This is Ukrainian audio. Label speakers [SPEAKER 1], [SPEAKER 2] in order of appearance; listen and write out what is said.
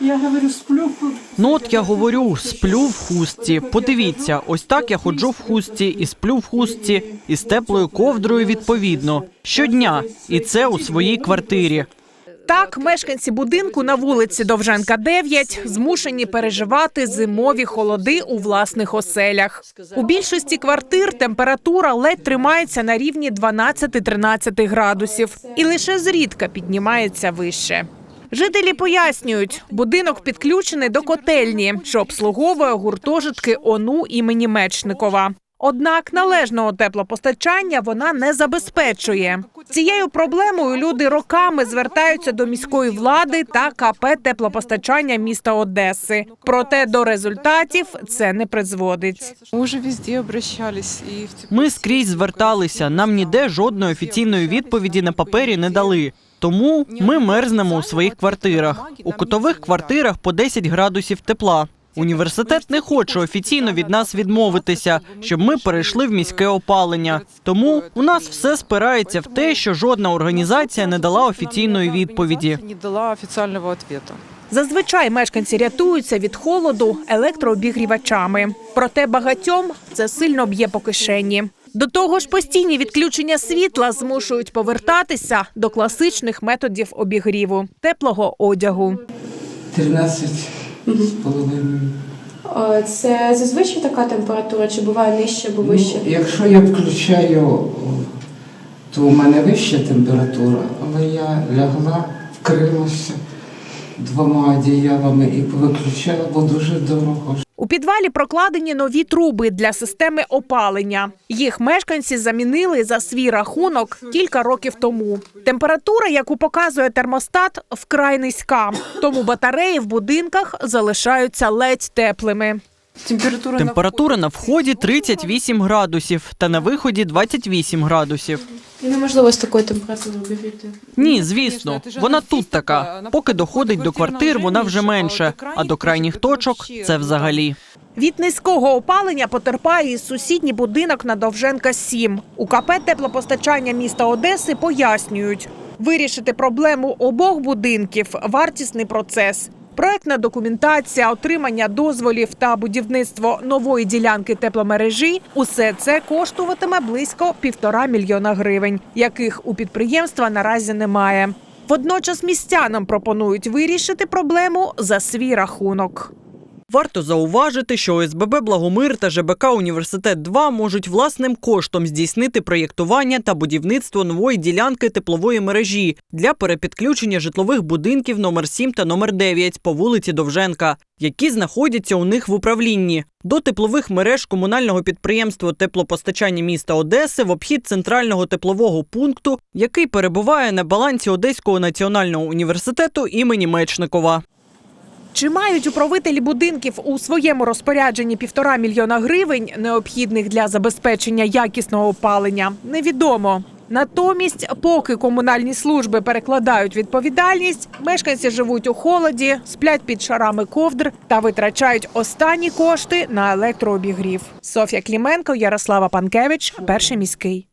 [SPEAKER 1] Я говорю, сплю.
[SPEAKER 2] Ну от я говорю, сплю в хустці. Подивіться, ось так я ходжу в хустці і сплю в хустці, і з теплою ковдрою відповідно. Щодня. І це у своїй квартирі.
[SPEAKER 3] Так, мешканці будинку на вулиці Довженка 9 змушені переживати зимові холоди у власних оселях. У більшості квартир температура ледь тримається на рівні 12-13 градусів і лише зрідка піднімається вище. Жителі пояснюють, будинок підключений до котельні, що обслуговує гуртожитки ОНУ імені Мечникова. Однак належного теплопостачання вона не забезпечує. Цією проблемою люди роками звертаються до міської влади та КП теплопостачання міста Одеси. Проте до результатів це не призводить.
[SPEAKER 2] Ми скрізь зверталися. Нам ніде жодної офіційної відповіді на папері не дали. Тому ми мерзнемо у своїх квартирах. У кутових квартирах по 10 градусів тепла. Університет не хоче офіційно від нас відмовитися, щоб ми перейшли в міське опалення. Тому у нас все спирається в те, що жодна організація не дала офіційної відповіді.
[SPEAKER 3] Зазвичай мешканці рятуються від холоду електрообігрівачами. Проте багатьом це сильно б'є по кишені. До того ж, постійні відключення світла змушують повертатися до класичних методів обігріву теплого одягу.
[SPEAKER 1] 13 з половиною.
[SPEAKER 4] Це зазвичай така температура, чи буває нижче або вище?
[SPEAKER 1] Ну, якщо я включаю, то у мене вища температура, але я лягла, вкрилася двома одіялами і виключала, бо дуже дорого.
[SPEAKER 3] У підвалі прокладені нові труби для системи опалення. Їх мешканці замінили за свій рахунок кілька років тому. Температура, яку показує термостат, вкрай низька, тому батареї в будинках залишаються ледь теплими.
[SPEAKER 5] Температура,
[SPEAKER 2] Температура на вході 38 градусів та на виході 28 градусів.
[SPEAKER 4] І неможливо з такою температурою обігріти.
[SPEAKER 2] Ні, звісно, вона тут така. Поки доходить до квартир, вона вже менше, а до крайніх точок це взагалі.
[SPEAKER 3] Від низького опалення потерпає і сусідній будинок на Довженка 7. У КП теплопостачання міста Одеси пояснюють, вирішити проблему обох будинків вартісний процес. Проектна документація, отримання дозволів та будівництво нової ділянки тепломережі усе це коштуватиме близько півтора мільйона гривень, яких у підприємства наразі немає. Водночас містянам пропонують вирішити проблему за свій рахунок.
[SPEAKER 2] Варто зауважити, що ОСББ Благомир та ЖБК Університет 2 можуть власним коштом здійснити проєктування та будівництво нової ділянки теплової мережі для перепідключення житлових будинків номер 7 та номер 9 по вулиці Довженка, які знаходяться у них в управлінні. До теплових мереж комунального підприємства теплопостачання міста Одеси в обхід центрального теплового пункту, який перебуває на балансі Одеського національного університету імені Мечникова.
[SPEAKER 3] Чи мають управителі будинків у своєму розпорядженні півтора мільйона гривень, необхідних для забезпечення якісного опалення, невідомо. Натомість, поки комунальні служби перекладають відповідальність, мешканці живуть у холоді, сплять під шарами ковдр та витрачають останні кошти на електрообігрів. Софія Кліменко, Ярослава Панкевич, перший міський.